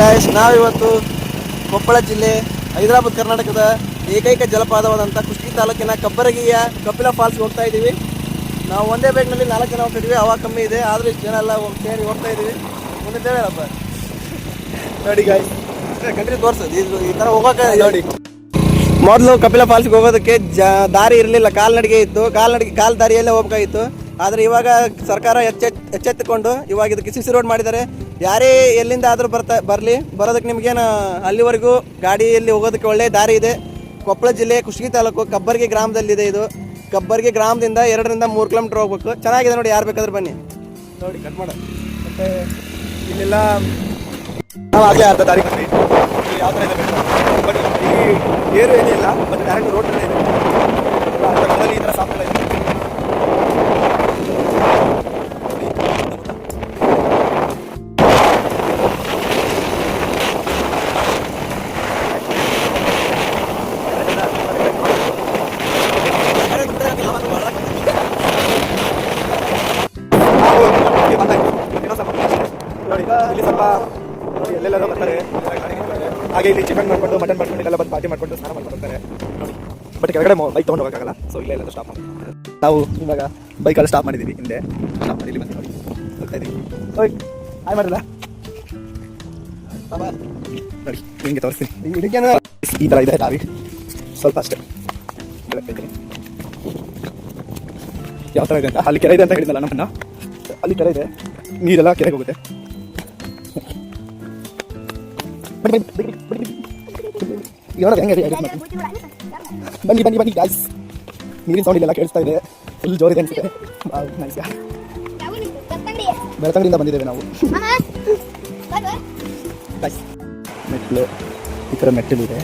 ನಾವಿವತ್ತು ಕೊಪ್ಪಳ ಜಿಲ್ಲೆ ಹೈದರಾಬಾದ್, ಕರ್ನಾಟಕದ ಏಕೈಕ ಜಲಪಾತವಾದಂಥ ಕುಷ್ಟಿ ತಾಲೂಕಿನ ಕಬ್ಬರಗಿಯ ಕಪಿಲ ಫಾಲ್ಸ್ಗೆ ಹೋಗ್ತಾ ಇದ್ದೀವಿ. ನಾವು ಒಂದೇ ಬೈಕ್ನಲ್ಲಿ ನಾಲ್ಕು ಜನ ಹೋಗ್ತಿದ್ವಿ ಹವಾ ಕಮ್ಮಿ ಇದೆ, ಆದರೂ ಇಷ್ಟು ಜನ ಎಲ್ಲ ಸೇರಿ ಹೋಗ್ತಾ ಇದ್ದೀವಿ. ಮುಂದಿದ್ದೇವೇನಪ್ಪ ನೋಡಿ ಗಾಯ್ಸ್ ಕಂಟ್ರಿ ತೋರಿಸೋದು ಈ ಥರ ಹೋಗೋಕೆ ನೋಡಿ. ಮೊದಲು ಕಪಿಲ ಫಾಲ್ಸ್ಗೆ ಹೋಗೋದಕ್ಕೆ ಜ, ದಾರಿ ಇರಲಿಲ್ಲ, ಕಾಲ್ನಡಿಗೆ ಇತ್ತು, ಕಾಲ್ನಡಿಗೆ, ಕಾಲು ದಾರಿಯಲ್ಲೇ ಹೋಗ್ಬೇಕಾಗಿತ್ತು. ಆದರೆ ಇವಾಗ ಸರ್ಕಾರ ಎಚ್ಚೆತ್, ಎಚ್ಚೆತ್ತುಕೊಂಡು ಇವಾಗ ಇದಕ್ಕೆ ಸಿ ಸಿ ರೋಡ್ ಮಾಡಿದ್ದಾರೆ. ಯಾರೇ ಎಲ್ಲಿಂದ ಆದರೂ ಬರ್ತಾ ಬರಲಿ, ಬರೋದಕ್ಕೆ ನಿಮಗೇನು ಅಲ್ಲಿವರೆಗೂ ಗಾಡಿಯಲ್ಲಿ ಹೋಗೋದಕ್ಕೆ ಒಳ್ಳೆಯ ದಾರಿ ಇದೆ. ಕೊಪ್ಪಳ ಜಿಲ್ಲೆ ಕುಷ್ಟಗಿ ತಾಲೂಕು ಕಬ್ಬರ್ಗಿ ಗ್ರಾಮದಲ್ಲಿದೆ ಇದು. ಕಬ್ಬರ್ಗಿ ಗ್ರಾಮದಿಂದ ಎರಡರಿಂದ ಮೂರು ಕಿಲೋಮೀಟ್ರ್ ಹೋಗ್ಬೇಕು. ಚೆನ್ನಾಗಿದೆ ನೋಡಿ, ಯಾರು ಬೇಕಾದ್ರೆ ಬನ್ನಿ. ನೋಡಿ ಕಟ್ ಮಾಡ. ಮತ್ತೆ ಇಲ್ಲೆಲ್ಲ ನಾವು ಆಗಲೇ ಅರ್ಧ ದಾರಿ ಬಂದ್ವಿ. ಯಾವ ಥರ ಇದೆ ಬಟ್ ಏರು ಏನಿಲ್ಲ ಬಟ್ ಡೈರೆಕ್ಟ್ ರೋಡ್ ಇದೆ. ಈ ಥರ ಸಾಫ್ಟ್ ಇಲ್ಲಿ ಸ್ವಲ್ಪ ಎಲ್ಲೆಲ್ಲರೂ ಬರ್ತಾರೆ. ಹಾಗೆ ಇಲ್ಲಿ ಚಿಕನ್ ಮಾಡ್ಕೊಂಡು ಮಟನ್ ಮಾಡ್ಕೊಂಡು ಇಲ್ಲೆಲ್ಲ ಬಂದು ಪಾರ್ಟಿ ಮಾಡ್ಕೊಂಡು ಸ್ನಾನ ಮಾಡ್ಕೊಂಡು ಬರ್ತಾರೆ. ಬಟ್ ಕೆಳಗಡೆ ಬೈಕ್ ತೊಗೊಂಡು ಹೋಗೋಕ್ಕಾಗಲ್ಲ ಸೊ ಇಲ್ಲೇ ಎಲ್ಲ ಸ್ಟಾಪ್ ಮಾಡಿ ನಾವು ಇವಾಗ ಬೈಕಲ್ಲಿ ಸ್ಟಾಪ್ ಮಾಡಿದ್ದೀವಿ ಹಿಂದೆ. ಸ್ಟಾಪ್ ಮಾಡಿ, ಇಲ್ಲಿ ಬಂದು ನೋಡಿ. ಹೋಗ್ತಾ ಇದ್ದೀವಿ ಓಯ್ ಆಯ್ ಮಾಡಿಲ್ಲ ನೋಡಿ, ನಿಮಗೆ ತೋರಿಸ್ತೀನಿ. ಇದಕ್ಕೇನು ಈ ಥರ ಇದೆ ದಾರಿ. ಸ್ವಲ್ಪ ಅಷ್ಟೇ. ಯಾವ ಥರ ಇದೆ ಅಂತ? ಅಲ್ಲಿ ಕೆರೆ ಇದೆ ಅಂತ ಹೇಳಿದ್ನಲ್ಲ ನಮ್ಮನ್ನ? ಅಲ್ಲಿ ಕೆರೆ ಇದೆ. ನೀರೆಲ್ಲ ಕೆರೆಗೆ ಹೋಗುತ್ತೆ. ಹೆಂಗೆ? ಬನ್ನಿ ಬನ್ನಿ ಬನ್ನಿ ಗಾಯ್ಸ್ ನೀರಿನ ಸೌಂಡ್ ಇಲ್ಲೆಲ್ಲ ಕೇಳಿಸ್ತಾ ಇದೆ. ಫುಲ್ ಜೋರಿದೆ ಅನ್ಸುತ್ತೆ. ನೈಸ್ ಬೆಳತಂಗಡಿಯಿಂದ ಬಂದಿದ್ದೇವೆ ನಾವು. ಮೆಟ್ಲು ಈ ಥರ ಮೆಟ್ಟಲು ಇದೆ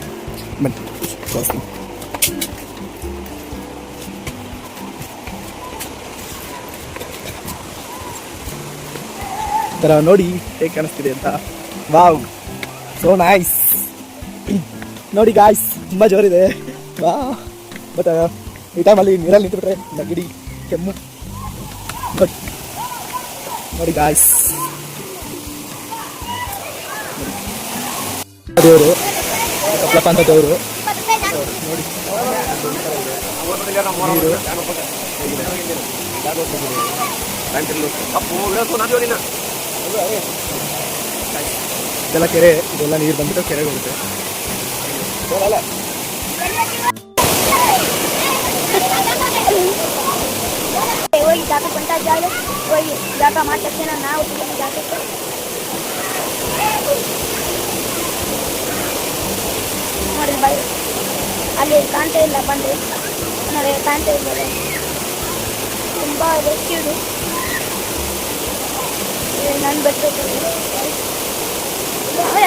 ಬನ್ನಿ, ತೋರಿಸ್ತೀನಿ. ಈ ಥರ ನೋಡಿ ಹೇಗೆ ಕಾಣಿಸ್ತಿದೆ ಅಂತ. ವಾವ್ ಸೋ ನೈಸ್ ನೋಡಿ ಗಾಯ್ಸ್ ತುಂಬ ಜೋರಿದೆ. ಬಟ್ ಈ ಟೈಮಲ್ಲಿ ನೀರಲ್ಲಿ ನಿಂತುಬಿಟ್ರೆ ನಗಿಡಿ ಕೆಮ್ಮು. ಬಟ್ ನೋಡಿ ಗಾಯ್ಸ್ ದೇವರು, ಕಪ್ಲಪ್ಪ ಅಂತ ದೇವರು. ಇದೆಲ್ಲ ಕೆರೆ, ಇದೆಲ್ಲ ನೀರು ಬಂದ್ಬಿಟ್ಟು ಕೆರೆಗೆ ಹೋಗುತ್ತೆ. ಅಲ್ಲಿ ಕಾಣ್ತಾ ಇಲ್ಲ ಬಂದ್ರೆ. ನೋಡಿ, ಕಾಣ್ತಾ ಇದ್ದಾರೆ ತುಂಬಾ ರೆಸ್ಕ್ಯೂಡು ನಾನು ಬರ್ತಾ ಇದ್ದೀನಿ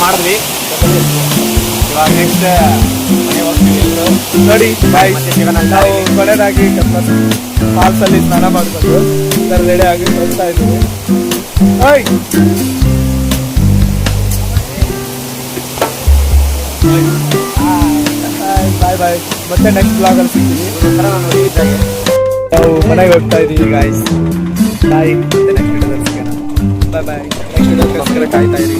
ಮಾಡಿದ್ವಿ. ಇವಾಗ ನೆಕ್ಸ್ಟ್ ಮನೆ ಹೋಗ್ತೀವಿ. ಎಲ್ರು. ನೋಡಿ ಬಾಯ್ ನಾವು ಕೊನೆಯದಾಗಿ ಫಾಲ್ಸ್ ಅಲ್ಲಿ ಸ್ನಾನ ಮಾಡ್ಕೊಂಡು ರೆಡಿ ಆಗಿ ಬರ್ತಾ ಇದ್ದೀವಿ. ಓಯ್! ಬಾಯ್ ಬಾಯ್ ಮತ್ತೆ ನೆಕ್ಸ್ಟ್ ಬ್ಲಾಗ್ ಅಲ್ಲಿ ಸಿಗ್ತೀವಿ. ನಾವು ಮನೆಗೆ ಹೋಗ್ತಾ ಇದ್ದೀವಿ ಗಾಯ್ಸ್ ಬಾಯ್ ಮತ್ತೆ ನೆಕ್ಸ್ಟ್ ವಿಡಿಯೋದಲ್ಲಿ ಸಿಗೋಣ. ಬಾಯ್ ಬಾಯ್ ನೆಕ್ಸ್ಟ್ ವಿಡಿಯೋಸ್ಕರ ಕಾಯ್ತಾ ಇರಿ.